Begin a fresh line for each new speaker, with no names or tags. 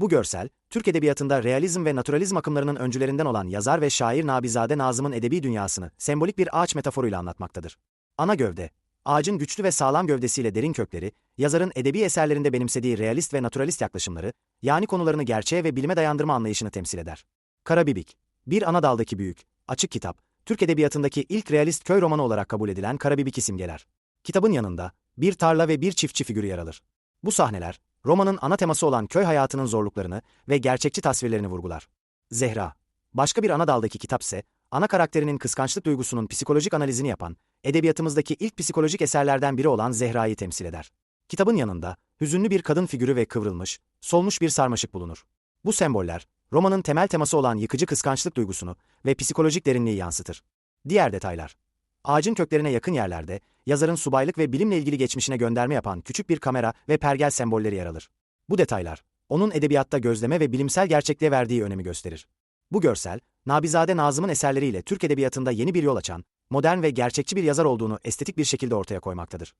Bu görsel, Türk edebiyatında realizm ve naturalizm akımlarının öncülerinden olan yazar ve şair Nabizade Nazım'ın edebi dünyasını sembolik bir ağaç metaforuyla anlatmaktadır. Ana gövde, ağacın güçlü ve sağlam gövdesiyle derin kökleri, yazarın edebi eserlerinde benimsediği realist ve naturalist yaklaşımları, yani konularını gerçeğe ve bilime dayandırma anlayışını temsil eder. Karabibik, bir ana daldaki büyük, açık kitap, Türk edebiyatındaki ilk realist köy romanı olarak kabul edilen Karabibik simgeler. Kitabın yanında, bir tarla ve bir çiftçi figürü yer alır. Bu sahneler, romanın ana teması olan köy hayatının zorluklarını ve gerçekçi tasvirlerini vurgular. Zehra, başka bir ana daldaki kitap ise, ana karakterinin kıskançlık duygusunun psikolojik analizini yapan, edebiyatımızdaki ilk psikolojik eserlerden biri olan Zehra'yı temsil eder. Kitabın yanında, hüzünlü bir kadın figürü ve kıvrılmış, solmuş bir sarmaşık bulunur. Bu semboller, romanın temel teması olan yıkıcı kıskançlık duygusunu ve psikolojik derinliği yansıtır. Diğer detaylar. Ağacın köklerine yakın yerlerde, yazarın subaylık ve bilimle ilgili geçmişine gönderme yapan küçük bir kamera ve pergel sembolleri yer alır. Bu detaylar, onun edebiyatta gözleme ve bilimsel gerçekliğe verdiği önemi gösterir. Bu görsel, Nabizade Nazım'ın eserleriyle Türk edebiyatında yeni bir yol açan, modern ve gerçekçi bir yazar olduğunu estetik bir şekilde ortaya koymaktadır.